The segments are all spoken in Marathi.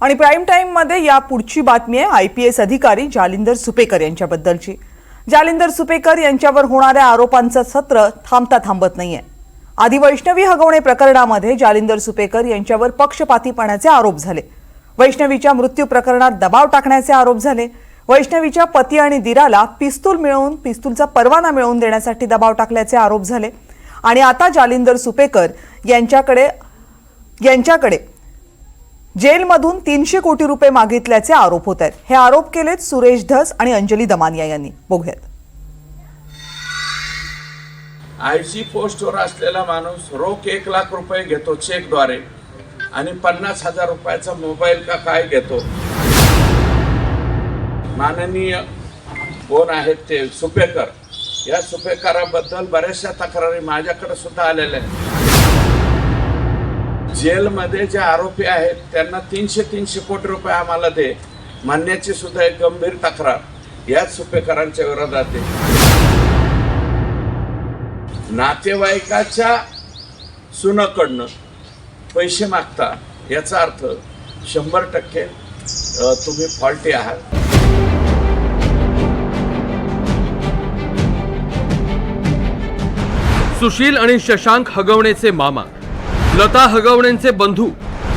आणि प्राईम टाईममध्ये या पुढची बातमी आहे आय पी एस अधिकारी जालिंदर सुपेकर यांच्याबद्दलची. जालिंदर सुपेकर यांच्यावर होणाऱ्या आरोपांचं सत्र थांबता थांबत नाहीये. आधी वैष्णवी हगवणे प्रकरणामध्ये जालिंदर सुपेकर यांच्यावर पक्षपातीपणाचे आरोप झाले. वैष्णवीच्या मृत्यू प्रकरणात दबाव टाकण्याचे आरोप झाले. वैष्णवीच्या पती आणि दिराला पिस्तूल मिळवून पिस्तूलचा परवाना मिळवून देण्यासाठी दबाव टाकल्याचे आरोप झाले. आणि आता जालिंदर सुपेकर यांच्याकडे यांच्याकडे जेलमधून तीनशे कोटी रुपये मागितल्याचे आरोप होत आहेत. हे आरोप केलेत सुरेश धस आणि अंजली दमानिया यांनी. बघूयात. आयजी पोस्टवर असलेला माणूस रोख एक लाख रुपये घेतो चेकद्वारे आणि पन्नास हजार रुपयाचा मोबाईल का काय घेतो? माननीय कोण आहेत ते? सुपेकर. या सुपेकराबद्दल बऱ्याचशा तक्रारी माझ्याकडे सुद्धा आलेल्या आहेत. जेलमध्ये जे आरोपी आहेत त्यांना तीनशे तीनशे कोटी रुपये आम्हाला दे. म्हणण्याची सुद्धा एक गंभीर तक्रार. याच सुपेकरांच्या विरोधात आहे. नातेवाईकाच्या सुनाकडनं पैसे मागता याचा अर्थ शंभर टक्के तुम्ही फॉल्टी आहात. सुशील आणि शशांक हगवणेचे मामा. लता हगवणेंचे बंधू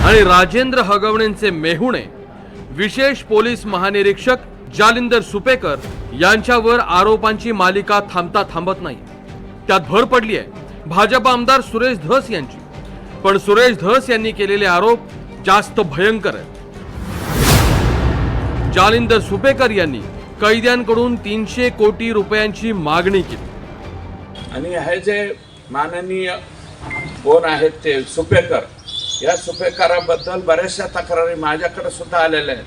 आणि राजेंद्र हगवणेंचे मेहुणे विशेष पोलीस महानिरीक्षक जालिंदर सुपेकर यांच्यावर आरोपांची मालिका थांबता थांबत नाही. त्यात भर पडली आहे भाजप आमदार सुरेश धस यांची. पण सुरेश धस यांनी केलेले आरोप जास्त भयंकर आहेत. जालिंदर सुपेकर यांनी कैद्यांकडून तीनशे कोटी रुपयांची मागणी केली. आणि हे जे माननीय कोण आहेत ते? सुपेकर. या सुपेकराबद्दल बऱ्याचशा तक्रारी माझ्याकडे सुद्धा आलेल्या आहेत.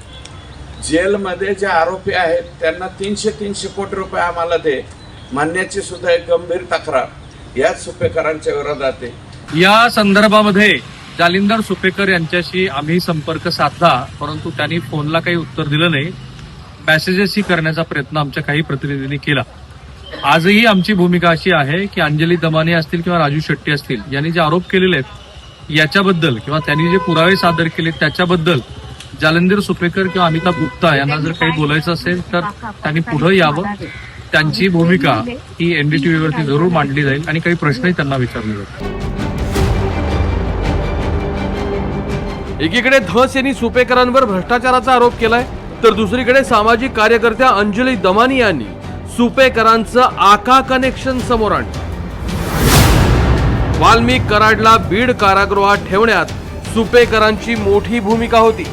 जेलमध्ये जे आरोपी आहेत त्यांना तीनशे तीनशे कोटी रुपये आम्हाला दे. म्हणण्याची सुद्धा एक गंभीर तक्रार याच सुपेकरांच्या विरोधात आहे. या संदर्भामध्ये जालिंदर सुपेकर यांच्याशी आम्ही संपर्क साधला परंतु त्यांनी फोनला काही उत्तर दिलं नाही. मेसेजेसही करण्याचा प्रयत्न आमच्या काही प्रतिनिधींनी केला. आजही आमची भूमिका अशी आहे की अंजली दमाने असतील किंवा राजू शेट्टी असतील यांनी जे आरोप केलेले आहेत याच्याबद्दल किंवा त्यांनी जे पुरावे सादर केले त्याच्याबद्दल जालंधीर सुपेकर किंवा अमिताभ गुप्ता यांना जर काही बोलायचं असेल तर त्यांनी पुढे यावं. त्यांची भूमिका ही एनडीटीव्हीवरती जरूर मांडली जाईल आणि काही प्रश्नही त्यांना विचारले जातील. एकीकडे धस यांनी सुपेकरांवर भ्रष्टाचाराचा आरोप केलाय तर दुसरीकडे सामाजिक कार्यकर्त्या अंजली दमानी यांनी. सुपेकरांचं आका कनेक्शन समोर आणलं. वाल्मिक कराडला बीड कारागृहात ठेवण्यात सुपेकरांची मोठी भूमिका होती.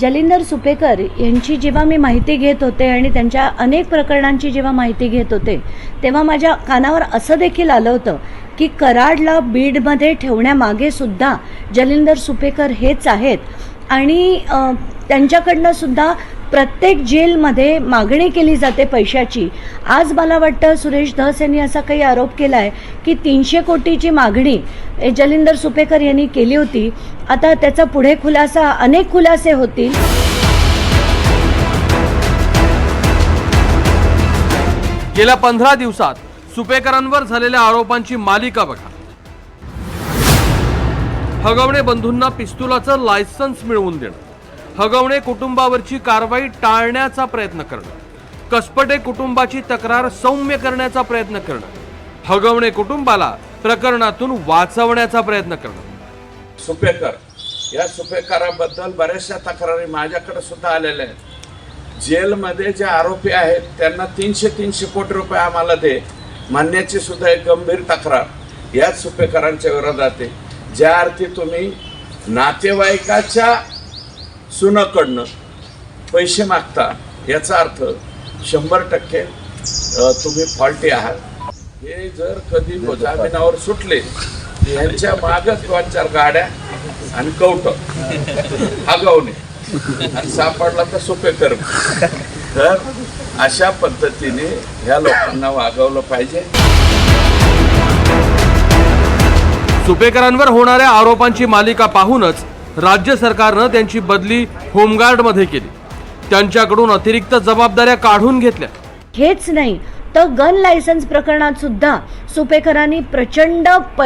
जलिंदर सुपेकर यांची जेव्हा मी माहिती घेत होते आणि त्यांच्या अनेक प्रकरणांची जेव्हा माहिती घेत होते तेव्हा माझ्या कानावर असं देखील आलं होतं की कराडला बीडमध्ये ठेवण्यामागे सुद्धा जलिंदर सुपेकर हेच आहेत. आणि त्यांच्याकडनं सुद्धा प्रत्येक जेलमध्ये मागणी केली जाते पैशाची. आज मला वाटतं सुरेश धस यांनी असा काही आरोप केला आहे की तीनशे कोटीची मागणी जलिंदर सुपेकर यांनी केली होती. आता त्याचा पुढे खुलासा अनेक खुलासे होतील. गेल्या पंधरा दिवसात सुपेकरांवर झालेल्या आरोपांची मालिका बघा. हगवणे बंधूंना पिस्तुलाचं लायसन्स मिळवून देणं. हगवणे कुटुंबावरची कारवाई टाळण्याचा प्रयत्न करणं. कसपटे कुटुंबाची तक्रार सौम्य करण्याचा प्रयत्न करणं. हगवणे कुटुंबाला प्रकरणातून वाचवण्याचा प्रयत्न करणं. सुपेकर या सुपेकराबद्दल बऱ्याचशा तक्रारी माझ्याकडे सुद्धा आलेल्या आहेत. जेलमध्ये जे आरोपी आहेत त्यांना तीनशे तीनशे कोटी रुपये आम्हाला दे. म्हणण्याची सुद्धा एक गंभीर तक्रार याच सुपेकरांच्या विरोधात आहे. ज्या अर्थी तुम्ही नातेवाईकाच्या सुनाकडनं पैसे मागता याचा अर्थ शंभर टक्के तुम्ही फॉल्टी आहात. हे जर कधी जामिनावर सुटले यांच्या मागच दोन चार गाड्या आणि कवट आगावणे आणि सापडला तर सोपे कर तर अशा पद्धतीने ह्या लोकांना वागवलं पाहिजे. सुपेकरांवर होणाऱ्या आरोपांची मालिका पाहूनच राज्य सरकारनं त्यांची बदली होमगार्डमध्ये केली. त्यांच्याकडून अतिरिक्त जबाबदाऱ्या काढून घेतल्या. हेच नाही तर गन लायसन्स प्रकरणात सुद्धा सुपेकरांनी प्रचंड प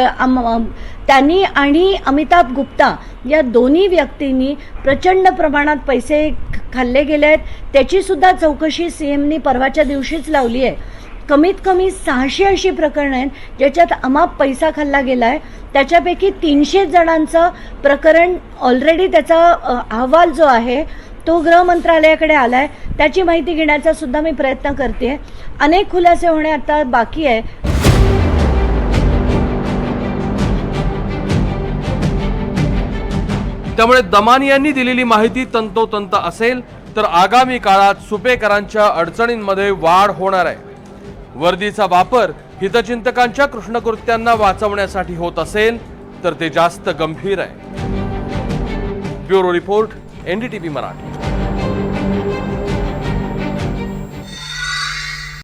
त्यांनी आणि अमिताभ गुप्ता या दोन्ही व्यक्तींनी प्रचंड प्रमाणात पैसे खाल्ले गेले आहेत. त्याची सुद्धा चौकशी सी एमनी परवाच्या दिवशीच लावली आहे. कमीत कमी सहाशे अशी प्रकरणं आहेत ज्याच्यात अमाप पैसा खाल्ला गेला आहे त्याच्यापैकी तीनशे जणांचं प्रकरण ऑलरेडी त्याचा अहवाल जो आहे तो गृह मंत्रालयाकडे आला आहे त्याची माहिती घेण्याचा सुद्धा मी प्रयत्न करते. अनेक खुलासे होणे आता बाकी आहे. त्यामुळे दमानी यांनी दिलेली माहिती तंतोतंत असेल तर आगामी काळात सुपेकरांच्या अडचणींमध्ये वाढ होणार आहे. वर्दीचा वापर हितचिंतकांच्या कृष्णकृत्यांना वाचवण्यासाठी होत असेल तर ते जास्त गंभीर आहे. Bureau report NDTV Marathi.